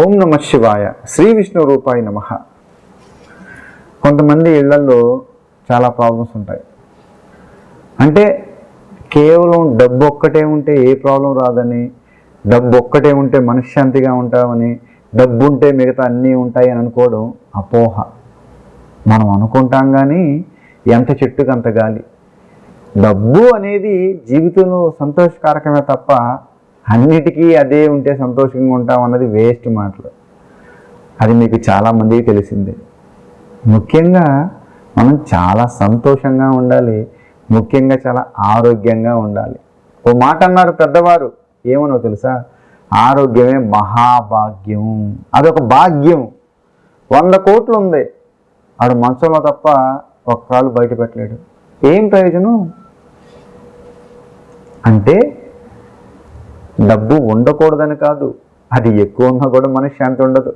ఓం నమ శివాయ. శ్రీ విష్ణు రూపాయి నమ. కొంతమంది ఇళ్ళలో చాలా ప్రాబ్లమ్స్ ఉంటాయి. అంటే కేవలం డబ్బు ఒక్కటే ఉంటే ఏ ప్రాబ్లం రాదని డబ్బు ఒక్కటే ఉంటే మనశ్శాంతిగా ఉంటామని డబ్బు ఉంటే మిగతా అన్నీ ఉంటాయి అని అనుకోవడం అపోహ. మనం అనుకుంటాం కానీ ఎంత చెట్టుకు అంత గాలి. డబ్బు అనేది జీవితంలో సంతోషకారకమే తప్ప అన్నిటికీ అదే ఉంటే సంతోషంగా ఉంటాం అన్నది వేస్ట్ మాటలు. అది మీకు చాలామందికి తెలిసిందే. ముఖ్యంగా మనం చాలా సంతోషంగా ఉండాలి. ముఖ్యంగా చాలా ఆరోగ్యంగా ఉండాలి. ఓ మాట అన్నారు పెద్దవారు. ఏమనో తెలుసా? ఆరోగ్యమే మహాభాగ్యం. అదొక భాగ్యం. వంద కోట్లు ఉంది. ఆడు మంచంలో తప్ప ఒక్కరాలు బయట పెట్టలేడు. ఏం ప్రయోజనం? అంటే డబ్బు ఉండకూడదని కాదు. అది ఎక్కువ ఉన్నా కూడా మనశ్శాంతి ఉండదు.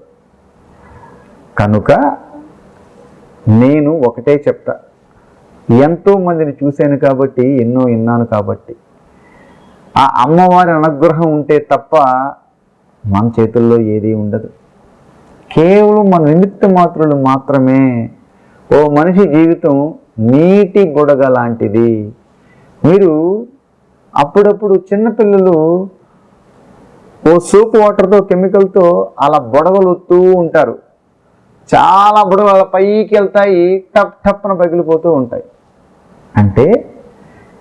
కనుక నేను ఒకటే చెప్తా. ఎంతో మందిని చూశాను కాబట్టి ఎన్నో విన్నాను కాబట్టి. ఆ అమ్మవారి అనుగ్రహం ఉంటే తప్ప మన చేతుల్లో ఏదీ ఉండదు. కేవలం మన నిమిత్త మాత్రులు మాత్రమే ఓ మనిషి జీవితం నీటి బుడగ లాంటిది. మీరు అప్పుడప్పుడు చిన్నపిల్లలు ఓ సోప్ వాటర్తో కెమికల్తో అలా బుడగలు వస్తూ ఉంటారు. చాలా బుడగలు అలా పైకి వెళ్తాయి టప్ టప్న పగిలిపోతూ ఉంటాయి. అంటే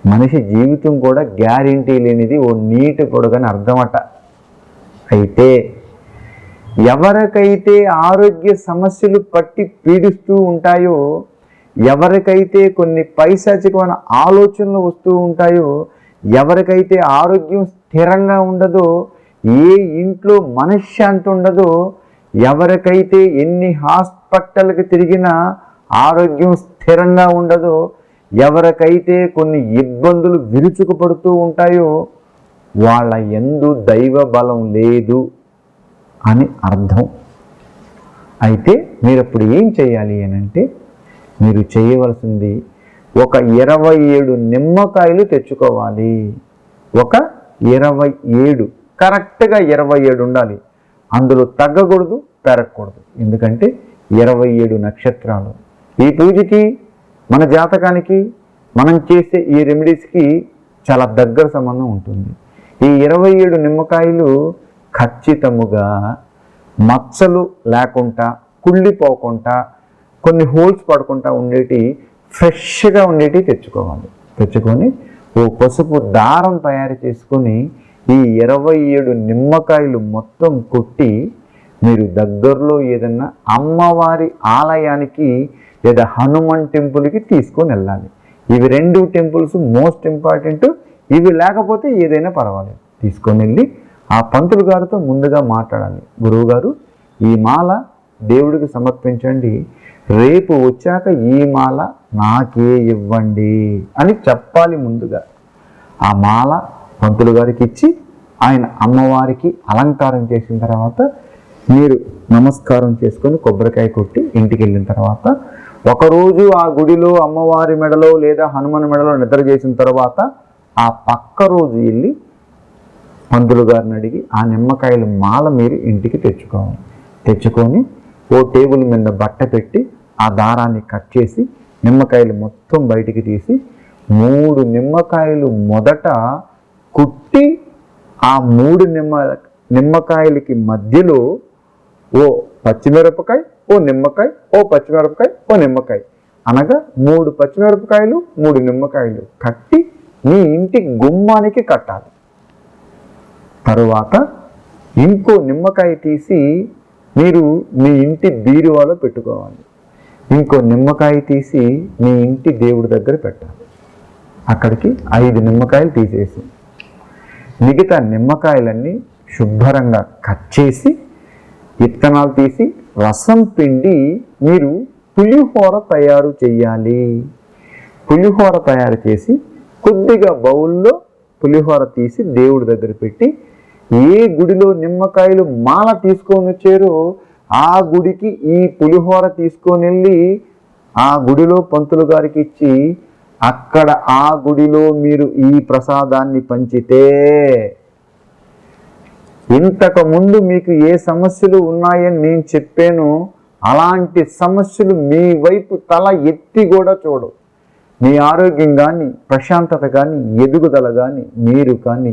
మనిషి జీవితం కూడా గ్యారంటీ లేనిది ఓ నీటి బుడగని అర్థమట. అయితే ఎవరికైతే ఆరోగ్య సమస్యలు పట్టి పీడిస్తూ ఉంటాయో ఎవరికైతే కొన్ని పైశాచికమైన ఆలోచనలు వస్తూ ఉంటాయో ఎవరికైతే ఆరోగ్యం స్థిరంగా ఉండదో ఏ ఇంట్లో మనశ్శాంతి ఉండదో ఎవరికైతే ఎన్ని హాస్పిటల్కి తిరిగినా ఆరోగ్యం స్థిరంగా ఉండదో ఎవరికైతే కొన్ని ఇబ్బందులు విరుచుకుపడుతూ ఉంటాయో వాళ్ళ ఎందు దైవ బలం లేదు అని అర్థం. అయితే మీరు అప్పుడు ఏం చేయాలి అని అంటే మీరు చేయవలసింది ఒక ఇరవై ఏడు నిమ్మకాయలు తెచ్చుకోవాలి. ఒక ఇరవై ఏడు కరెక్ట్గా ఇరవై ఏడు ఉండాలి. అందులో తగ్గకూడదు పెరగకూడదు. ఎందుకంటే ఇరవై ఏడు నక్షత్రాలు. ఈ పూజకి మన జాతకానికి మనం చేసే ఈ రెమెడీస్కి చాలా దగ్గర సంబంధం ఉంటుంది. ఈ ఇరవై ఏడు నిమ్మకాయలు ఖచ్చితముగా మచ్చలు లేకుండా కుళ్ళిపోకుండా కొన్ని హోల్స్ పడకుండా ఉండేటి ఫ్రెష్గా ఉండేటి తెచ్చుకోవాలి. తెచ్చుకొని ఓ పసుపు దారం తయారు చేసుకొని ఈ ఇరవై ఏడు నిమ్మకాయలు మొత్తం కొట్టి మీరు దగ్గరలో ఏదన్నా అమ్మవారి ఆలయానికి లేదా హనుమాన్ టెంపుల్కి తీసుకొని వెళ్ళాలి. ఇవి రెండు టెంపుల్స్ మోస్ట్ ఇంపార్టెంట్. ఇవి లేకపోతే ఏదైనా పర్వాలేదు. తీసుకొని వెళ్ళి ఆ పంతులు గారితో ముందుగా మాట్లాడాలి. గురువు గారు ఈ మాల దేవుడికి సమర్పించండి. రేపు వచ్చాక ఈ మాల నాకే ఇవ్వండి అని చెప్పాలి ముందుగా. ఆ మాల పంతులు గారికి ఇచ్చి ఆయన అమ్మవారికి అలంకారం చేసిన తర్వాత మీరు నమస్కారం చేసుకొని కొబ్బరికాయ కొట్టి ఇంటికి వెళ్ళిన తర్వాత ఒకరోజు ఆ గుడిలో అమ్మవారి మెడలో లేదా హనుమాన్ మెడలో నిద్ర చేసిన తర్వాత ఆ పక్క రోజు వెళ్ళి పంతులు గారిని అడిగి ఆ నిమ్మకాయలు మాల మీరు ఇంటికి తెచ్చుకోవాలి. తెచ్చుకొని ఓ టేబుల్ మీద బట్ట పెట్టి ఆ దారాన్ని కట్ చేసి నిమ్మకాయలు మొత్తం బయటికి తీసి మూడు నిమ్మకాయలు మొదట కుట్టి ఆ మూడు నిమ్మ నిమ్మకాయలకి మధ్యలో ఓ పచ్చిమిరపకాయ ఓ నిమ్మకాయ ఓ పచ్చిమిరపకాయ ఓ నిమ్మకాయ. అనగా మూడు పచ్చిమిరపకాయలు మూడు నిమ్మకాయలు కట్టి మీ ఇంటి గుమ్మానికి కట్టాలి. తరువాత ఇంకో నిమ్మకాయ తీసి మీరు మీ ఇంటి బీరువాలో పెట్టుకోవాలి. ఇంకో నిమ్మకాయ తీసి మీ ఇంటి దేవుడి దగ్గర పెట్టాలి. అక్కడికి ఐదు నిమ్మకాయలు తీసేసి మిగతా నిమ్మకాయలన్నీ శుభ్రంగా కట్ చేసి విత్తనాలు తీసి రసం పిండి మీరు పులిహోర తయారు చేయాలి. పులిహోర తయారు చేసి కొద్దిగా బౌల్లో పులిహోర తీసి దేవుడి దగ్గర పెట్టి ఏ గుడిలో నిమ్మకాయలు మాల తీసుకొని వచ్చారో ఆ గుడికి ఈ పులిహోర తీసుకొని వెళ్ళి ఆ గుడిలో పంతులు గారికి ఇచ్చి అక్కడ ఆ గుడిలో మీరు ఈ ప్రసాదాన్ని పంచితే ఇంతకు ముందు మీకు ఏ సమస్యలు ఉన్నాయని నేను చెప్పాను అలాంటి సమస్యలు మీ వైపు తల ఎత్తి కూడా చూడవు. మీ ఆరోగ్యం కానీ ప్రశాంతత కానీ ఎదుగుదల కానీ మీరు కానీ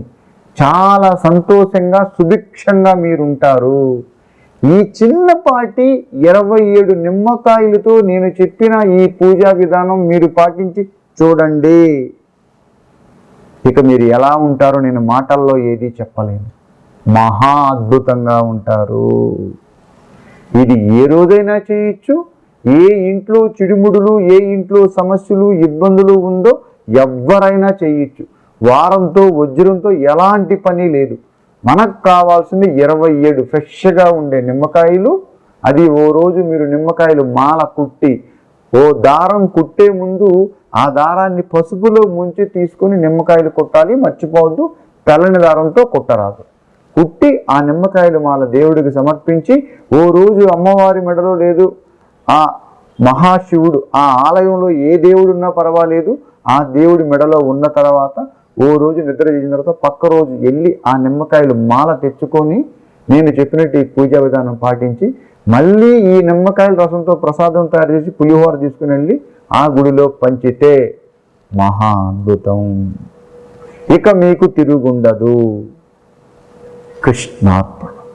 చాలా సంతోషంగా సుభిక్షంగా మీరుంటారు. ఈ చిన్నపాటి ఇరవై ఏడు నిమ్మకాయలతో నేను చెప్పిన ఈ పూజా విధానం మీరు పాటించి చూడండి. ఇక మీరు ఎలా ఉంటారో నేను మాటల్లో ఏది చెప్పలేను. మహా అద్భుతంగా ఉంటారు. ఇది ఏ రోజైనా చేయొచ్చు. ఏ ఇంట్లో చిడుముడులు ఏ ఇంట్లో సమస్యలు ఇబ్బందులు ఉందో ఎవరైనా చేయొచ్చు. వారంతో వజ్రంతో ఎలాంటి పని లేదు. మనకు కావాల్సింది ఇరవై ఏడు ఫ్రెష్గా ఉండే నిమ్మకాయలు. అది ఓ రోజు మీరు నిమ్మకాయలు మాల కుట్టి ఓ దారం కుట్టే ముందు ఆ దారాన్ని పసుపులో ముంచి తీసుకొని నిమ్మకాయలు కొట్టాలి మర్చిపోవద్దు. తెల్లని దారంతో కుట్టరాదు. కుట్టి ఆ నిమ్మకాయలు మాల దేవుడికి సమర్పించి ఓ రోజు అమ్మవారి మెడలో లేదు ఆ మహాశివుడు ఆ ఆలయంలో ఏ దేవుడు ఉన్నా పర్వాలేదు. ఆ దేవుడి మెడలో ఉన్న తర్వాత ఓ రోజు నిద్ర చేసిన తర్వాత పక్క రోజు వెళ్ళి ఆ నిమ్మకాయలు మాల తెచ్చుకొని నేను చెప్పినట్టు ఈ పూజా విధానం పాటించి మళ్ళీ ఈ నిమ్మకాయల రసంతో ప్రసాదం తయారు చేసి పులిహోర తీసుకుని వెళ్ళి ఆ గుడిలో పంచితే మహా అద్భుతం ఇక మీకు తిరుగుండదు. కృష్ణార్పణ.